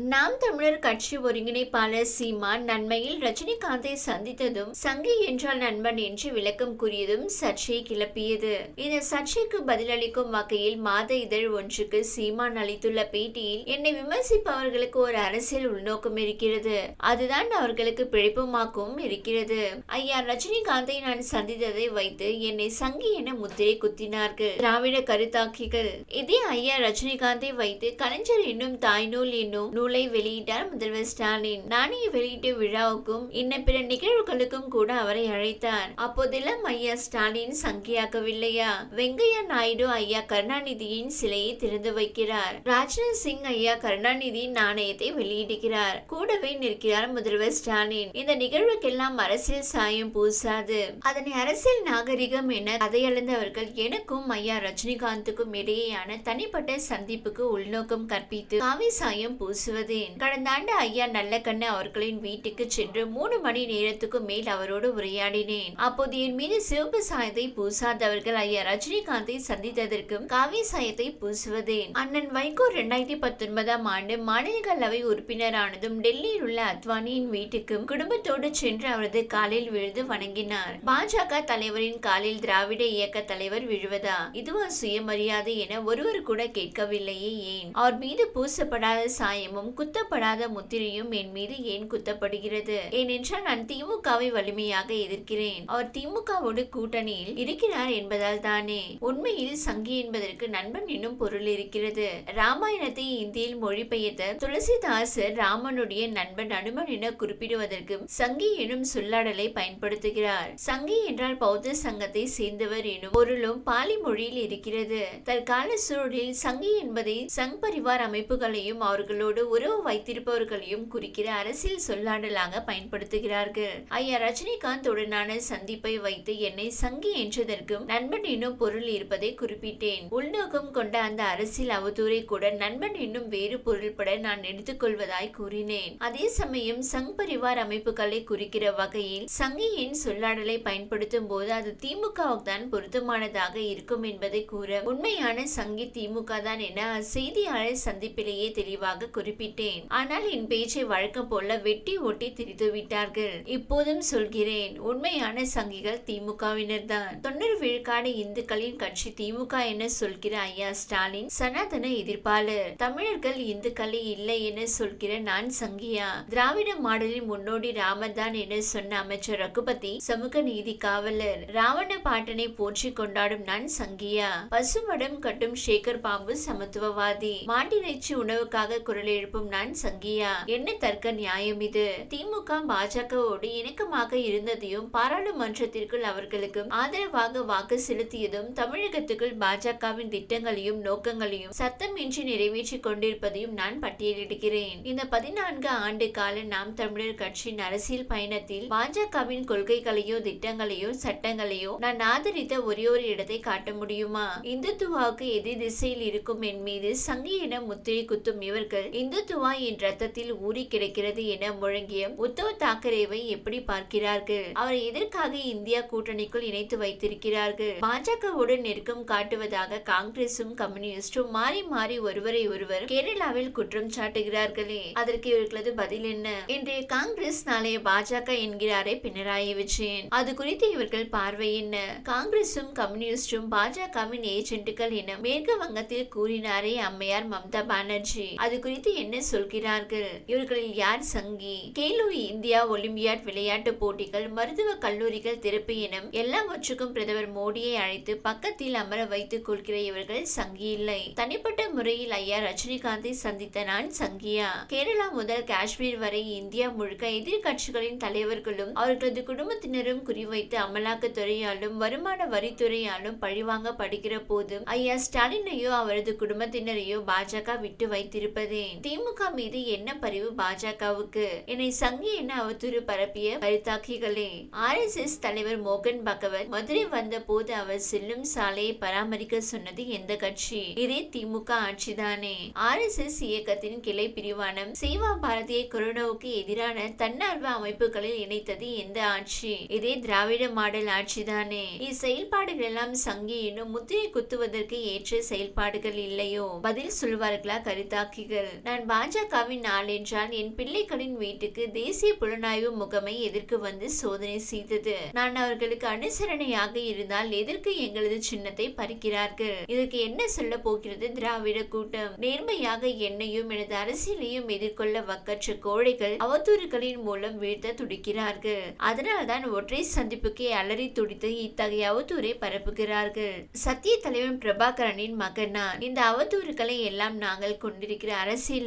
நாம் தமிழர் கட்சி ஒருங்கிணைப்பாளர் சீமான் நன்மையில் ரஜினிகாந்தை சந்தித்ததும் சங்கி என்றால் நண்பன் என்று விளக்கம் கூறியதும் சர்ச்சையை கிளப்பியது. இந்த சர்ச்சைக்கு பதிலளிக்கும் வகையில் மாத இதழ் ஒன்றுக்கு சீமான் அளித்துள்ள பேட்டியில் என்னை விமர்சிப்பவர்களுக்கு ஒரு அரசியல் உள்நோக்கம் இருக்கிறது. அதுதான் அவர்களுக்கு பிழைப்புமாக்கவும் இருக்கிறது. ஐயா ரஜினிகாந்தை நான் சந்தித்ததை வைத்து என்னை சங்கி என முத்திரை குத்தினார்கள். திராவிட கருத்தாக்கிகள். இதே ஐயா ரஜினிகாந்தை வைத்து கலைஞர் என்னும் தாய்நூல் என்னும் நூலை வெளியிட்டார் முதல்வர் ஸ்டாலின். நாணய வெளியீட்டு விழாவுக்கும் இன்ன பிற நிகழ்வுகளுக்கும் கூட அவரை அழைத்தார். அப்போதெல்லாம் ஐயா ஸ்டாலின் சங்கியாக்கவில்லையா? வெங்கையா நாயுடு ஐயா கருணாநிதியின் சிலையை திறந்து வைக்கிறார். ராஜ்நாத் சிங் ஐயா கருணாநிதியின் நாணயத்தை வெளியிடுகிறார். கூடவே நிற்கிறார் முதல்வர் ஸ்டாலின். இந்த நிகழ்வுக்கெல்லாம் அரசியல் சாயம் பூசாது. அதனை அரசியல் நாகரிகம் என கதையளந்தவர்கள் எனக்கும் ஐயா ரஜினிகாந்துக்கும் இடையேயான தனிப்பட்ட சந்திப்புக்கு உள்நோக்கம் கற்பித்து காவி சாயம் பேசுவதேன். கடந்த ஆண்டு ஐயா நல்லக்கண்ணு அவர்களின் வீட்டுக்கு சென்று மூணு மணி நேரத்துக்கு மேல் அவரோடு உரையாடினேன். அப்போது என் மீது சிவப்பு சாயத்தை பூசாதவர்கள் ஐயா ரஜினிகாந்தை சந்தித்ததற்கும் காவி சாயத்தை பூசுவதேன். அண்ணன் வைகோ இரண்டாயிரத்தி பத்தொன்பதாம் ஆண்டு மாநிலங்களவை உறுப்பினரானதும் டெல்லியில் உள்ள அத்வானியின் வீட்டுக்கும் குடும்பத்தோடு சென்று அவரது காலில் விழுந்து வணங்கினார். பாஜக தலைவரின் காலில் திராவிட இயக்க தலைவர் விழுவதா? இதுவா சுயமரியாதை என ஒருவர் கூட கேட்கவில்லையே ஏன்? அவர் மீது பூசப்படாத சாயமும் குத்தப்படாத முத்திரையும் என் மீது ஏன் குத்தப்படுகிறது? ஏனென்றால் நான் திமுகவை வலிமையாக எதிர்க்கிறேன். அவர் திமுகவோடு கூட்டணியில் இருக்கிறார் என்பதால் தானே. உண்மையில் சங்கி என்பதற்கு நண்பன் என்னும் பொருள் இருக்கிறது. ராமாயணத்தை இந்தியில் மொழிபெயர்த்த துளசிதாசர் ராமனுடைய நண்பன் அனுமன் என குறிப்பிடுவதற்கும் சங்கி எனும் சொல்லாடலை பயன்படுத்துகிறார். சங்கி என்றால் பௌத்த சங்கத்தை சேர்ந்தவர் எனும் பொருளும் பாலி மொழியில் இருக்கிறது. தற்கால சூழலில் சங்கி என்பதை சங் பரிவார் அமைப்புகளையும் அவர்களோடு உறவு வைத்திருப்பவர்களையும் குறிக்கிற அரசியல் சொல்லாடலாக பயன்படுத்துகிறார்கள். ஐயா ரஜினிகாந்த் உடனான சந்திப்பை வைத்து என்னை சங்கி என்றதற்கும் நண்பன் என்னும் பொருள் இருப்பதை குறிப்பிட்டேன். உள்நோக்கம் கொண்ட அந்த அரசியல் அவதூறை கூட நண்பன் என்னும் வேறு பொருள்பட நான் எடுத்துக்கொள்வதாய் கூறினேன். அதே சமயம் சங் பரிவார் அமைப்புகளை குறிக்கிற வகையில் சங்கியின் சொல்லாடலை பயன்படுத்தும் போது அது திமுகவுக்கு தான் பொருத்தமானதாக இருக்கும் என்பதை கூற உண்மையான சங்கி திமுக தான் என செய்தியாளர் சந்திப்பிலேயே தெளிவாக குறிப்பிட்டேன். ஆனால் என் பேச்சை வழக்கம் போல வெட்டி ஒட்டி திரித்து விட்டார்கள். இப்போதும் சொல்கிறேன் உண்மையான சங்கிகள் திமுகவினர் தான் தொண்ணூறு விழுக்காடு இந்துக்களின் கட்சி திமுக என சொல்கிற ஐயா ஸ்டாலின் சனாதன எதிர்ப்பாளர். தமிழர்கள் இந்துக்களே இல்லை என சொல்கிற நான் சங்கியா? திராவிட மாடலின் முன்னோடி ராமதான் என சொன்ன அமைச்சர் ரகுபதி சமூக நீதி காவலர். ராவண பாட்டனை போற்றி கொண்டாடும் நான் சங்கியா? பசுமடம் கட்டும் சேகர் பாம்பு சமத்துவவாதி. மாட்டிறைச்சி உணவுக்காக குரல் எழுப்பும் நான் சங்கியா. என்ன தர்க்க நியாயம் இது. திமுக பாஜகவோடு இணக்கமாக இருந்ததையும் பாராளுமன்றத்திற்குள் அவர்களுக்கும் ஆதரவாக வாக்கு செலுத்தியதும் தமிழகத்துக்குள் பாஜகவின் திட்டங்களையும் நோக்கங்களையும் சத்தமின்றி நிறைவேற்றிக் கொண்டிருப்பதையும் நான் பட்டியலிடுகிறேன். இந்த பதினான்கு ஆண்டு கால நாம் தமிழர் கட்சியின் அரசியல் பயணத்தில் பாஜகவின் கொள்கைகளையோ திட்டங்களையோ சட்டங்களையோ நான் ஆதரித்த ஒரே ஒரு இடத்தை காட்ட முடியுமா? இந்துத்துவாவுக்கு எதிர் திசையில் இருக்கும் என் மீது சங்கியிடம் முத்திரை குத்தும் இவர்கள் இந்து இந்துத்துவா என் ரத்தத்தில் ஊறி கிடக்கிறது என முழங்கிய உத்தவ் தாக்கரேவை எப்படி பார்க்கிறார்கள்? அவரை எதற்காக இந்தியா கூட்டணிக்குள் இணைத்து வைத்திருக்கிறார்கள்? பாஜகவோடு நெருக்கம் காட்டுவதாக காங்கிரசும் கம்யூனிஸ்டும் மாறி மாறி ஒருவரை ஒருவர் கேரளாவில் குற்றம் சாட்டுகிறார்களே அதற்கு இவர்களது பதில் என்ன? இன்றைய காங்கிரஸ் நாளைய பாஜக என்கிறாரே பினராயி விஜயன். அது குறித்து இவர்கள் பார்வை என்ன? காங்கிரசும் கம்யூனிஸ்டும் பாஜகவின் ஏஜென்ட்டுகள் என மேற்கு வங்கத்தில் கூறினாரே அம்மையார் மம்தா பானர்ஜி. அது குறித்து என்ன சொல்கிறார்கள்? இவர்களில் யார் சங்கி? கேலோ இந்தியா ஒலிம்பியாட் விளையாட்டு போட்டிகள் மருத்துவ கல்லூரிகள் திறப்பு எனும் எல்லாவற்றுக்கும் பிரதமர் மோடியை அழைத்து பக்கத்தில் அமர வைத்துக் கொள்கிற இவர்கள் சங்கி இல்லை. தனிப்பட்ட முறையில் ஐயா ரஜினிகாந்தை சந்தித்த நான் சங்கியா. கேரளா முதல் காஷ்மீர் வரை இந்தியா முழுக்க எதிர்கட்சிகளின் தலைவர்களும் அவர்களது குடும்பத்தினரும் குறிவைத்து அமலாக்கத்துறையாலும் வருமான வரித்துறையாலும் பழிவாங்கப்படுகிற போதும் ஐயா ஸ்டாலினையோ அவரது குடும்பத்தினரையோ பாஜக விட்டு வைத்திருப்பதே திமுக மீது என்ன பரிவு பாஜகவுக்கு? என்னை சங்கி என அவதூறு பரப்பிய கருத்தாக்கிகளே ஆர் எஸ் எஸ் தலைவர் மோகன் பகவத் மதுரை வந்த போது அவர் செல்லும் சாலையை பராமரிக்க சொன்னது எந்த கட்சி? இதே திமுக ஆட்சிதானே. ஆர் எஸ் எஸ் இயக்கத்தின் கிளை பிரிவான சேவா பாரதியை கொரோனாவுக்கு எதிரான தன்னார்வ அமைப்புகளில் இணைத்தது எந்த ஆட்சி? இதே திராவிட மாடல் ஆட்சிதானே. இச்செயல்பாடுகள் எல்லாம் சங்கியினும் முத்திரை குத்துவதற்கு ஏற்ற செயல்பாடுகள் இல்லையோ? பதில் சொல்வார்களா கருத்தாக்கிகள்? நான் நான் பாஜகவின் ஆள் என்றால் என் பிள்ளைகளின் வீட்டுக்கு தேசிய புலனாய்வு முகமை எதிர்க்கு வந்து சோதனை செய்தது. நான் அவர்களுக்கு அனுசரணையாக இருந்தால் எதற்கு எங்களது சின்னத்தை பறிக்கிறார்கள். இதற்கு என்ன சொல்ல போகிறது? திராவிட கூட்டம். நேர்மையாக என்னையும் எனது அரசியலையும் எதிர்கொள்ள வக்கற்ற கோழைகள் அவதூறுகளின் மூலம் வீழ்த்த துடிக்கிறார்கள். அதனால்தான் ஒற்றை சந்திப்புக்கே அலறி துடித்து இத்தகைய அவதூறை பரப்புகிறார்கள். சத்திய தலைவன் பிரபாகரனின் மகன் நான். இந்த அவதூறுகளை எல்லாம் நாங்கள் கொண்டிருக்கிற அரசியல்